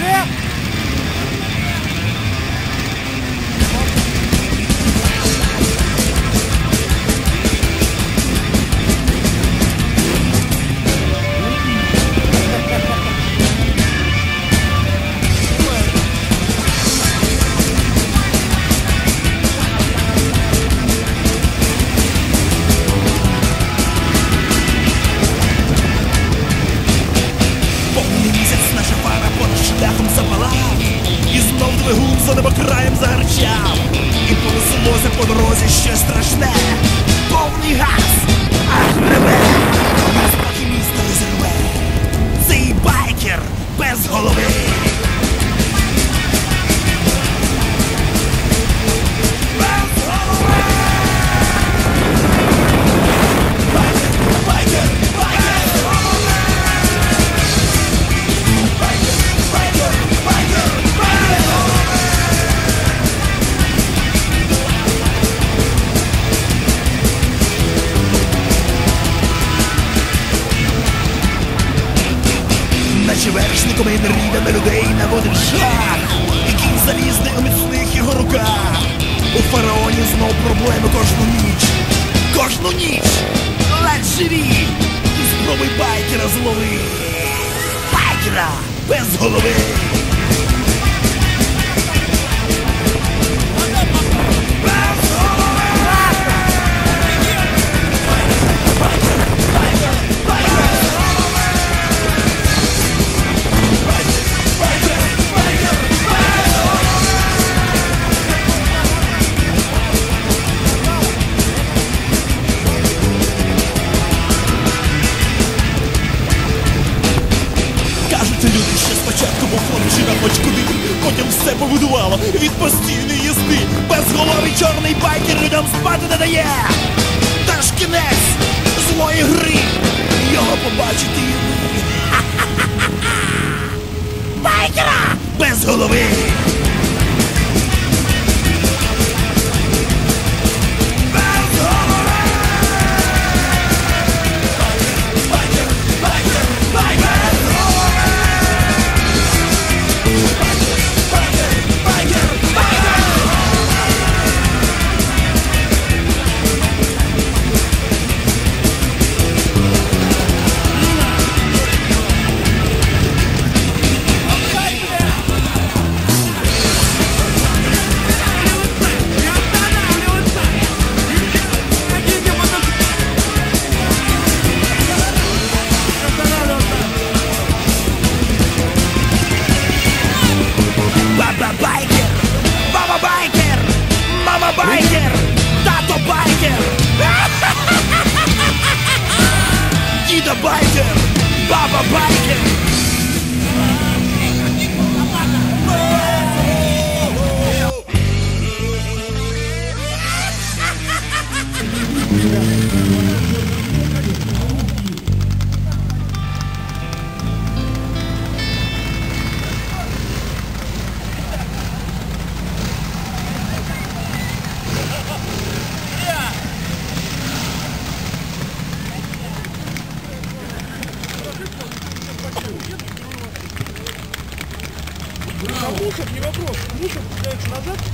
Yeah. за краєм загарчав. І понеслося по дорозі ще страшне. Повний газ, аж реве Нас поки місто розірве Цей байкер без голови. Кроками на людей наводить шах І кінь залізний у міцних його руках. У фараоні знов проблеми кожну ніч Кожну ніч. Ледь живі І спробуй байкера злови Байкера без голови Що спочатку був на хоч куди, потім все побудувало від постійної їзди. Безголовий чорний байкер людям спати не дає. Та ж кінець злої гри. Його побачити і ви. Байкера без голови. Діда байкер, баба байкер. Браво! Не вопрос. Мушек назад,